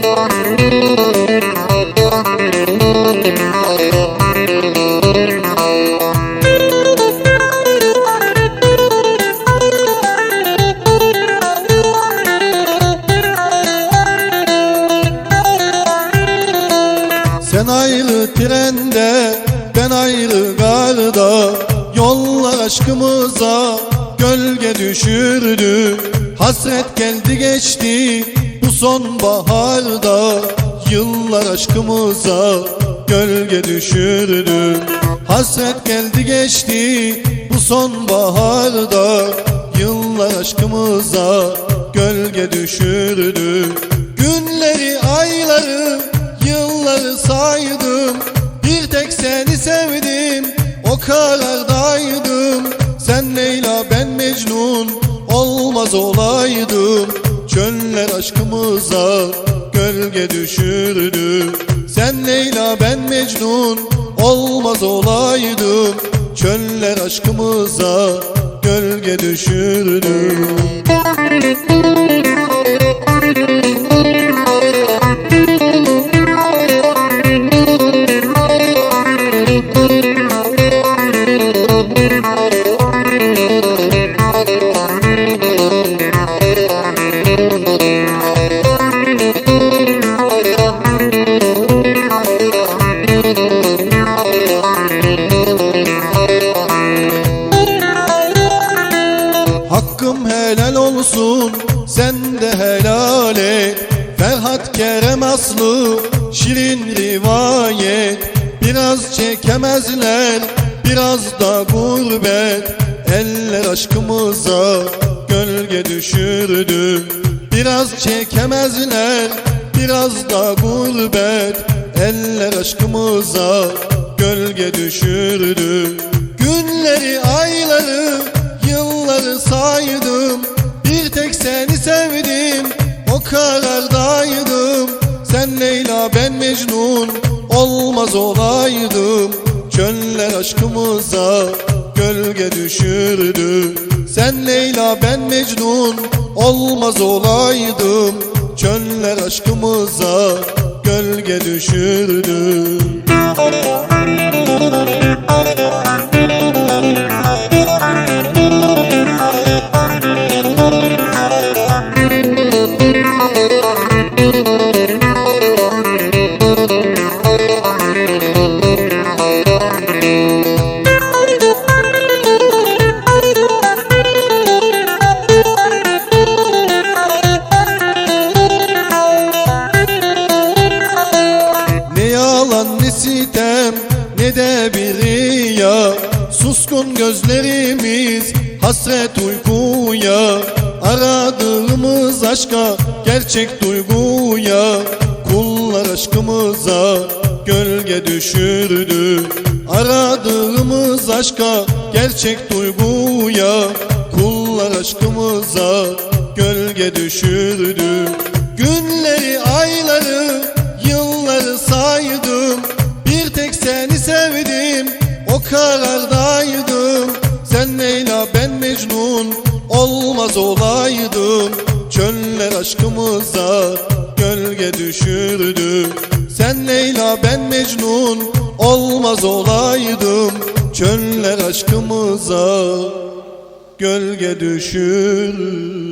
Sen ayrı trende, ben ayrı garda. Yollar aşkımıza gölge düşürdü. Hasret geldi geçti bu sonbaharda Yıllar aşkımıza gölge düşürdü. Hasret geldi geçti bu sonbaharda Yıllar aşkımıza gölge düşürdü. Günleri ayları yılları saydım Bir tek seni sevdim o karardaydım. Sen Leyla ben Mecnun olmaz olaydım Çöller aşkımıza gölge düşürdü. Sen Leyla ben Mecnun olmaz olaydım. Çöller aşkımıza gölge düşürdü Hakkım helal olsun sen de helal et Ferhat Kerem Aslı şirin rivayet. Biraz çekemezler biraz da gurbet. Eller aşkımıza gölge düşürdü. Biraz çekemezler biraz da gurbet. Eller aşkımıza gölge düşürdü. Günleri ayları Yılları saydım Bir tek seni sevdim O karardaydım. Sen Leyla ben Mecnun Olmaz olaydım. Çöller aşkımıza Gölge düşürdü. Sen Leyla ben Mecnun Olmaz olaydım. Çöller aşkımıza Gölge düşürdü. Ne de bir Suskun gözlerimiz hasret uykuya. Aradığımız aşka gerçek duyguya. Kullar aşkımıza gölge düşürdü. Aradığımız aşka gerçek duyguya. Kullar aşkımıza gölge düşürdü. Günleri ayları Yılları saydım karardaydım Sen Leyla ben Mecnun. Olmaz olaydım. Çöller aşkımıza Gölge düşürdü. Sen Leyla ben Mecnun. Olmaz olaydım. Çöller aşkımıza Gölge düşürdü